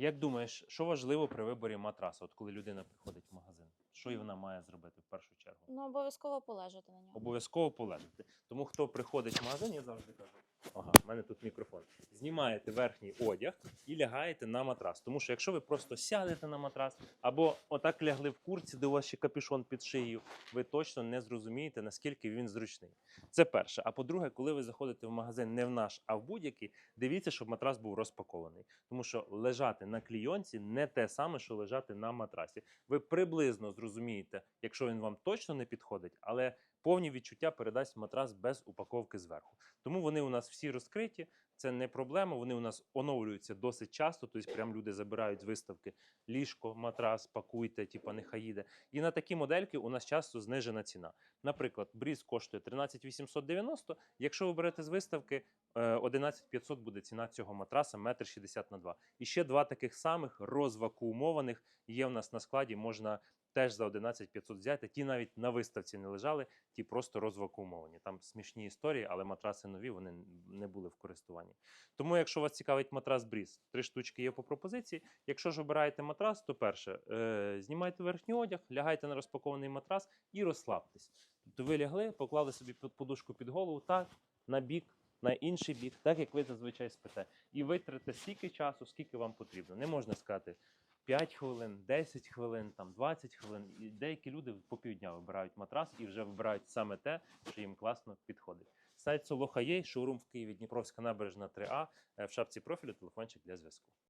Як думаєш, що важливо при виборі матрасу, от коли людина приходить в магазин? Що і вона має зробити в першу чергу? Ну, обов'язково полежати на ньому. Обов'язково полежати. Тому хто приходить в магазин, я завжди кажу. Ага, в мене тут мікрофон. Знімаєте верхній одяг і лягаєте на матрас. Тому що якщо ви просто сядете на матрас або отак лягли в курці, де у вас ще капюшон під шиєю, ви точно не зрозумієте, наскільки він зручний. Це перше. А по-друге, коли ви заходите в магазин не в наш, а в будь-який, дивіться, щоб матрас був розпакований. Тому що лежати на клійонці не те саме, що лежати на матрасі. Ви приблизно зрозумієте, якщо він вам точно не підходить, але повні відчуття передасть матрас без упаковки зверху. Тому вони у нас всі розкриті. Це не проблема. Вони у нас оновлюються досить часто. Тобто, прям люди забирають з виставки ліжко, матрас, пакуйте, типа нехай їде. І на такі модельки у нас часто знижена ціна. Наприклад, бріз коштує 13 890. Якщо ви берете з виставки, е, 11 500 буде ціна цього матраса, метр 60 на 2. І ще два таких самих розвакуумованих є в нас на складі. Можна теж за 11 500 взяти. Ті навіть на виставці не лежали, ті просто розвакуумовані. Там смішні історії, але матраси нові, вони не були в користуванні. Тому, якщо вас цікавить матрас Бріз, три штучки є по пропозиції. Якщо ж обираєте матрас, то перше, е, знімайте верхній одяг, лягайте на розпакований матрас і розслабтесь. Тобто ви лягли, поклали собі подушку під голову, так, на бік, на інший бік, так як ви зазвичай спите. І витратите стільки часу, скільки вам потрібно. Не можна сказати 5 хвилин, 10 хвилин, там 20 хвилин. І деякі люди по півдня вибирають матрас і вже вибирають саме те, що їм класно підходить. Сайт Солоха є, шоурум в Києві, Дніпровська набережна 3А, е, в шапці профілю телефончик для зв'язку.